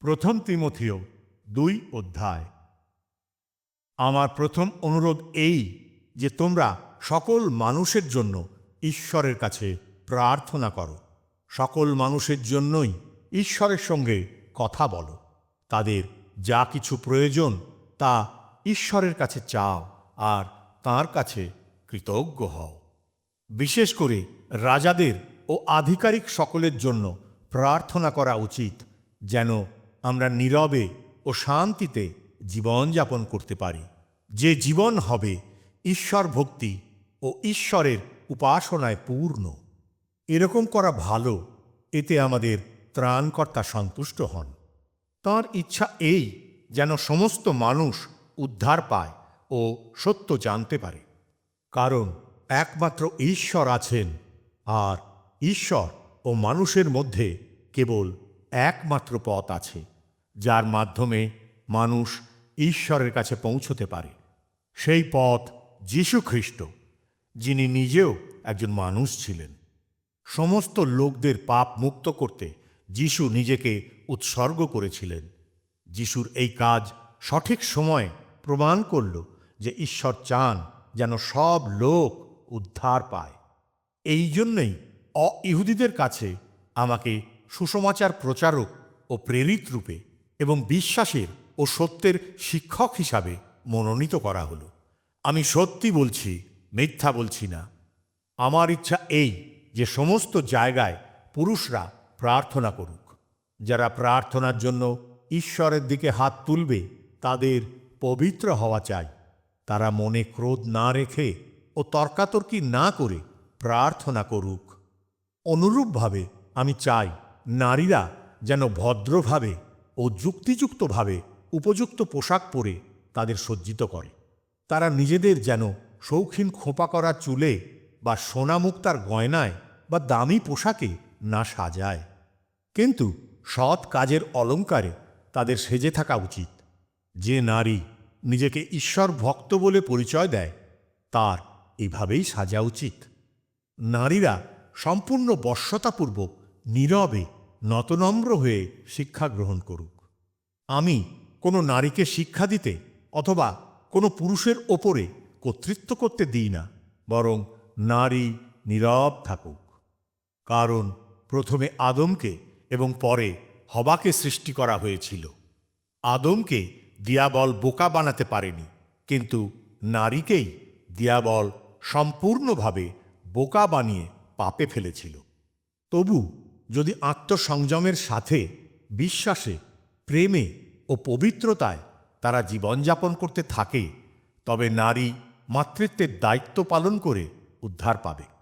প্রথম তিমথিও দুই অধ্যায়। আমার প্রথম অনুরোধ এই যে তোমরা সকল মানুষের জন্য ঈশ্বরের কাছে প্রার্থনা করো। সকল মানুষের জন্যই ঈশ্বরের সঙ্গে কথা বলো। তাদের যা কিছু প্রয়োজন তা ঈশ্বরের কাছে চাও আর তার কাছে কৃতজ্ঞ হও। বিশেষ করে রাজাদের ও আধিকারিক সকলের জন্য প্রার্থনা করা উচিত যেন আমরা নীরবে ও শান্তিতে জীবনযাপন করতে পারি। যে জীবন হবে ঈশ্বর ভক্তি ও ঈশ্বরের উপাসনায় পূর্ণ। এরকম করা ভালো, এতে আমাদের ত্রাণকর্তা সন্তুষ্ট হন। তার ইচ্ছা এই যেন সমস্ত মানুষ উদ্ধার পায় ও সত্য জানতে পারে। কারণ একমাত্র ঈশ্বর আছেন, আর ঈশ্বর ও মানুষের মধ্যে কেবল একমাত্র পথ আছে। যার মাধ্যমে মানুষ ঈশ্বরের কাছে পৌঁছতে পারে। সেই পথ যীশু খ্রিস্ট, যিনি নিজেও একজন মানুষ ছিলেন। সমস্ত লোকদের পাপ মুক্ত করতে যিশু নিজেকে উৎসর্গ করেছিলেন। যিশুর এই কাজ সঠিক সময়ে প্রমাণ করল যে ঈশ্বর চান যেন সব লোক উদ্ধার পায়। এই জন্যই অ ইহুদিদের কাছে আমাকে সুসমাচার প্রচারক ও প্রেরিত রূপে এবং বিশ্বাসের ও সত্যের শিক্ষক হিসাবে মনোনীত করা হলো। আমি সত্যি বলছি, মিথ্যা বলছি না। আমার ইচ্ছা এই যে সমস্ত জায়গায় পুরুষরা প্রার্থনা করুক। যারা প্রার্থনার জন্য ঈশ্বরের দিকে হাত তুলবে, তাদের পবিত্র হওয়া চাই। তারা মনে ক্রোধ না রেখে ও তর্কাতর্কি না করে প্রার্থনা করুক। অনুরূপভাবে আমি চাই, নারীরা যেন ভদ্রভাবে ও যুক্তিযুক্তভাবে উপযুক্ত পোশাক পরে তাদের সজ্জিত করে। তারা নিজেদের যেন শৌখিন খোঁপা করা চুলে বা সোনা মুক্তার গয়নায় বা দামি পোশাকে না সাজায়। কিন্তু সৎ কাজের অলঙ্কারে তাদের সেজে থাকা উচিত। যে নারী নিজেকে ঈশ্বর ভক্ত বলে পরিচয় দেয়, তার এভাবেই সাজা উচিত। নারীরা সম্পূর্ণ বশ্যতাপূর্বক নীরবে নতনম্র হয়ে শিক্ষা গ্রহণ করুক। আমি কোনো নারীকে শিক্ষা দিতে অথবা কোনো পুরুষের ওপরে কর্তৃত্ব করতে দিই না, বরং নারী নীরব থাকুক। কারণ প্রথমে আদমকে এবং পরে হবাকে সৃষ্টি করা হয়েছিল। আদমকে দিয়াবল বোকা বানাতে পারেনি, কিন্তু নারীকেই দিয়াবল সম্পূর্ণভাবে বোকা বানিয়ে পাপে ফেলেছিল। তবু যদি আত্মসংযমের সাথে, বিশ্বাসে, প্রেমে ও পবিত্রতায় তারা জীবনযাপন করতে থাকে, তবে নারী মাতৃত্বের দায়িত্ব পালন করে উদ্ধার পাবে।